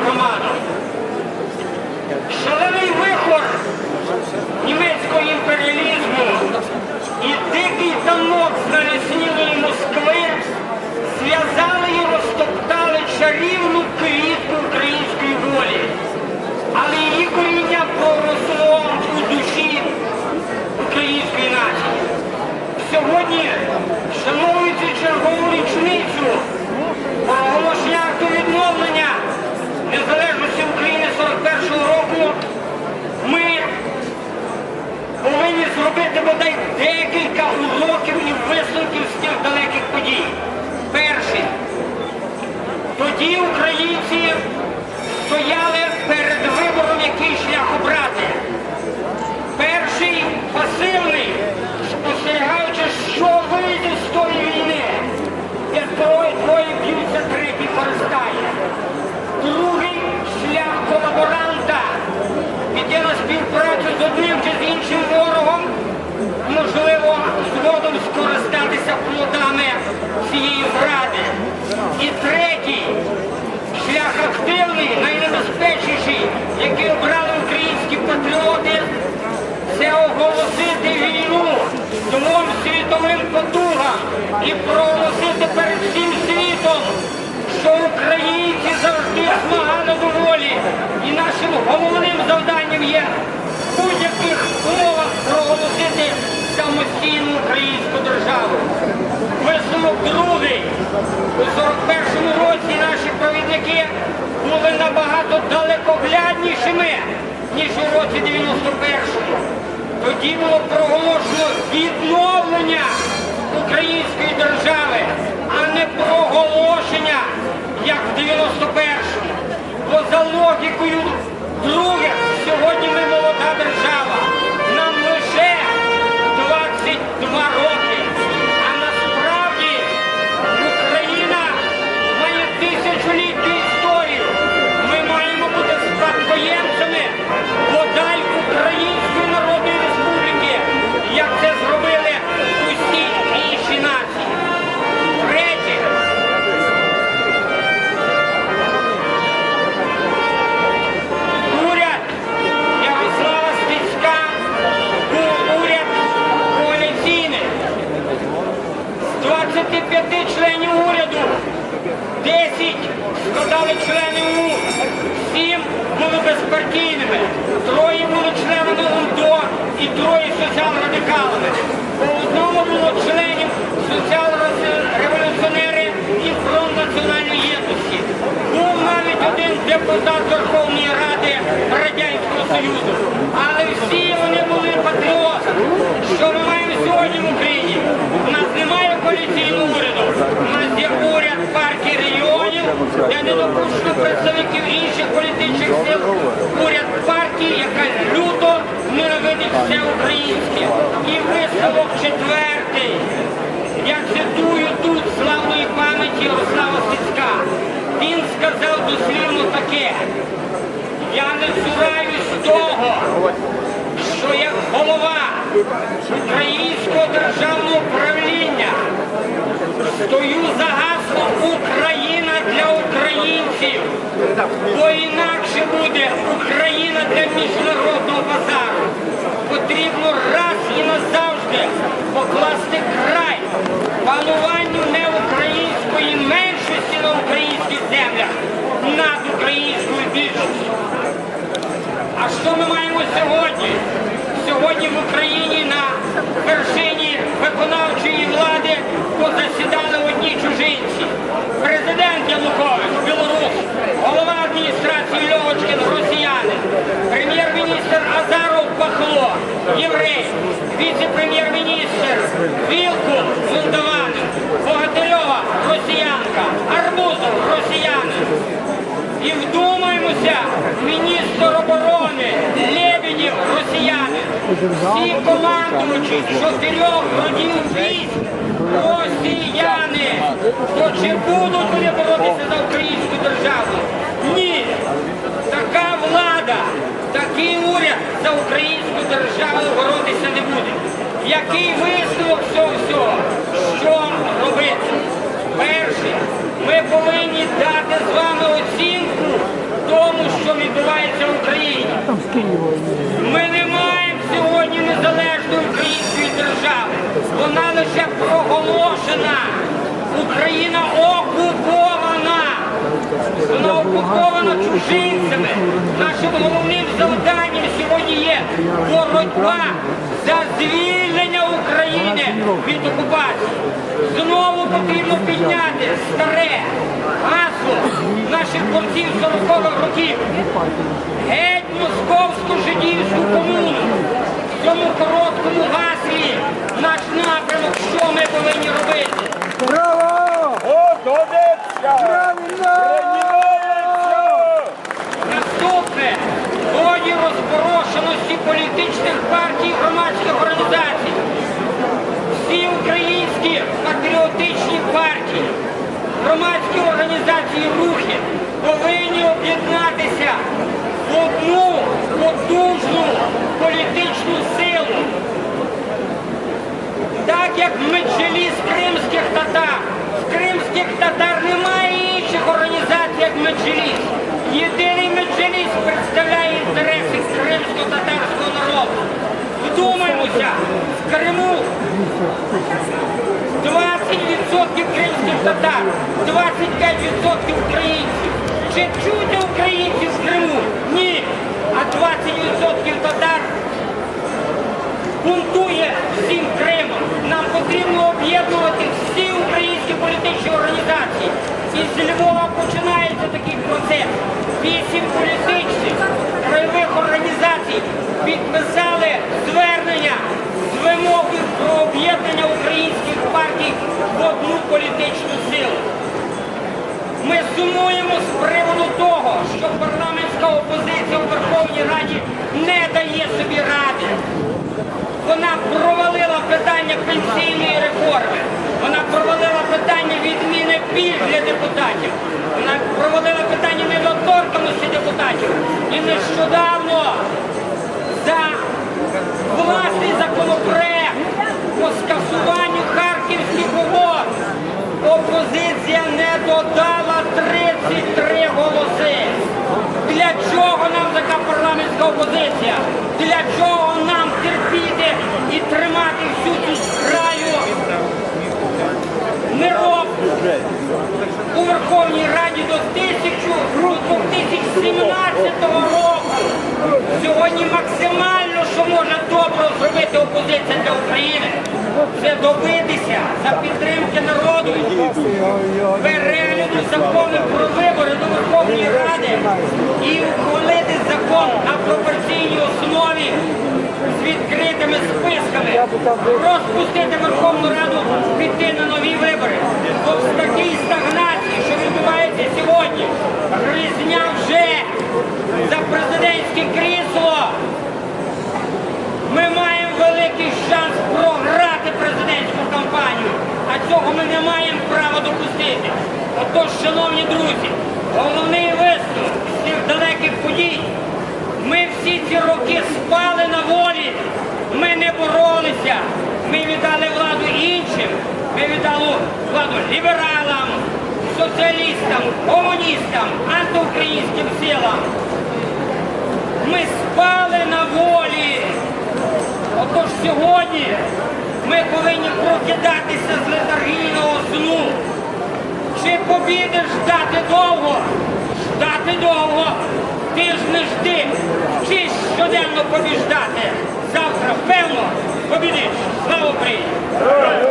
Romano. Shall декілька уроків і висновків з тих далеких подій. Перший. Тоді українці стояли волі. І нашим головним завданням є в будь-яких умовах проголосити самостійну українську державу. Висновок другий. У 41-му році наші провідники були набагато далекогляднішими, ніж у році 91-му. Тоді було проголошено відновлення української держави, а не проголошення, складали члени УН, 7 були безпартійними, троє були членами УНДО і троє соціал-радикалами. По одному було членів соціал-революціонери і фронт національної єдності. Був навіть один депутат Верховної Ради Радянського Союзу. Але всі вони були патріотами. Що ми маємо сьогодні в Україні? У нас немає коаліційного уряду. У нас є уряд партії регіонів, де не представників інших політичних сил. Уряд партії, яка люто ненавидить все українське. І висновок четвертий. Я цитую тут славної пам'яті Ярослава Стецька. Він сказав дослівно таке. Я не цураюсь того, що як голова українського державного правління стою за гаслом Україна для українців, бо інакше буде Україна для міжнародного базару. Потрібно раз і назавжди покласти край пануванню неукраїнської меншості на українських всі командуючі чотирьох родів військ, росіяни. То чи будуть вони боротися за українську державу? Ні. Така влада, такий уряд за українську державу боротися не буде. Який висновок цього всього? Що робити? Перше, ми повинні дати з вами оцінку Києва. Ми не маємо сьогодні незалежної української держави. Вона лише проголошена. Україна окупована. Вона окупована чужинцями. Нашим головним завданням сьогодні є боротьба за звільнення України від окупації. Знову потрібно підняти старе гасло наших борців 40-х років. Геть московську жидівську комуну. В цьому короткому гаслі наш напрямок, що ми повинні робити. Браво! Готовиться! Правильно! Приймається! Наступне в ході розпорошеності політичних партій і громадських організацій. Всі українські патріотичні партії, громадські організації і рухи повинні об'єднатися в одну потужну політичну силу. Так як меджеліс кримських татар. В кримських татар немає інших організацій, як меджеліс. Єдиний меджеліс представляє інтереси кримсько-татарського народу. Вдумаймося, в Криму 20% кримських татар, 25% українців. Чи чути українців в Криму? Ні. А 20% татар бунтує всім Кримом. Нам потрібно об'єднувати всі українські політичні організації. І з Львова починається такий процес. Вісім політичних краєвих організацій підписали звернення з вимогою про об'єднання українських партій в одну політичну силу. Ми сумуємо з приводу того, що парламентська опозиція у Верховній Раді не дає собі ради. Вона провалила питання пенсійної реформи. Вона провалила питання відміни пільг для депутатів. Вона провалила питання недоторканості депутатів. І нещодавно за власний законопроект по скасуванню харківських угод опозиція не додала 33 голоси. Для чого нам така парламентська опозиція? Для чого нам терпіти і тримати всю цю краю мирок у Верховній Раді до 2017 року? Сьогодні максимально, зробити опозиція для України, це добитися за підтримки народу перегляду закону про вибори до Верховної Ради і ухвалити закон на пропорційній основі з відкритими списками, розпустити Верховну Раду, піти на нові вибори. Бо в такій стагнації, що відбувається сьогодні, різня вже за президентське крісло. Цього ми не маємо права допустити. Отож, шановні друзі, головний висновок цих далеких подій. Ми всі ці роки спали на волі, ми не боролися, ми віддали владу іншим, ми віддали владу лібералам, соціалістам, комуністам, антиукраїнським силам. Ми спали на волі. Отож сьогодні ми повинні прокидатися з летаргійного сну. Чи побідеш ждати довго? Ждати довго, ти ж не жди. Чи щоденно побіждати? Завтра, певно, побідиш. Слава Україні!